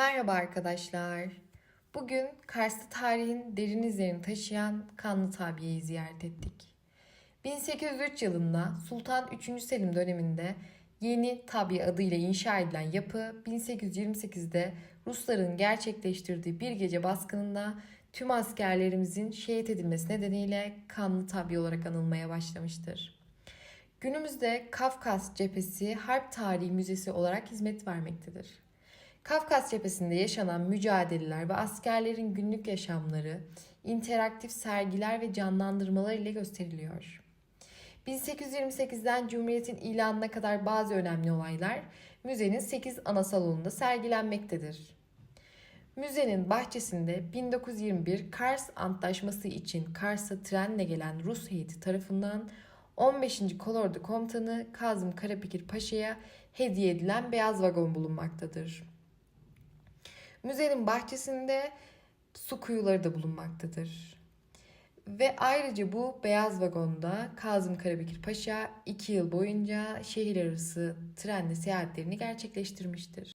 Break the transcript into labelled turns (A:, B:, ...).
A: Merhaba arkadaşlar. Bugün Kars'ta tarihin derin izlerini taşıyan Kanlı Tabiye'yi ziyaret ettik. 1803 yılında Sultan 3. Selim döneminde Yeni Tabiye adıyla inşa edilen yapı 1828'de Rusların gerçekleştirdiği bir gece baskınında tüm askerlerimizin şehit edilmesi nedeniyle Kanlı Tabiye olarak anılmaya başlamıştır. Günümüzde Kafkas Cephesi Harp Tarihi Müzesi olarak hizmet vermektedir. Kafkas cephesinde yaşanan mücadeleler ve askerlerin günlük yaşamları interaktif sergiler ve canlandırmalar ile gösteriliyor. 1828'den Cumhuriyet'in ilanına kadar bazı önemli olaylar müzenin 8 ana salonunda sergilenmektedir. Müzenin bahçesinde 1921 Kars Antlaşması için Kars'a trenle gelen Rus heyeti tarafından 15. Kolordu Komutanı Kazım Karapikir Paşa'ya hediye edilen beyaz vagon bulunmaktadır. Müzenin bahçesinde su kuyuları da bulunmaktadır. Ve ayrıca bu beyaz vagonda Kazım Karabekir Paşa 2 yıl boyunca şehir arası trenle seyahatlerini gerçekleştirmiştir.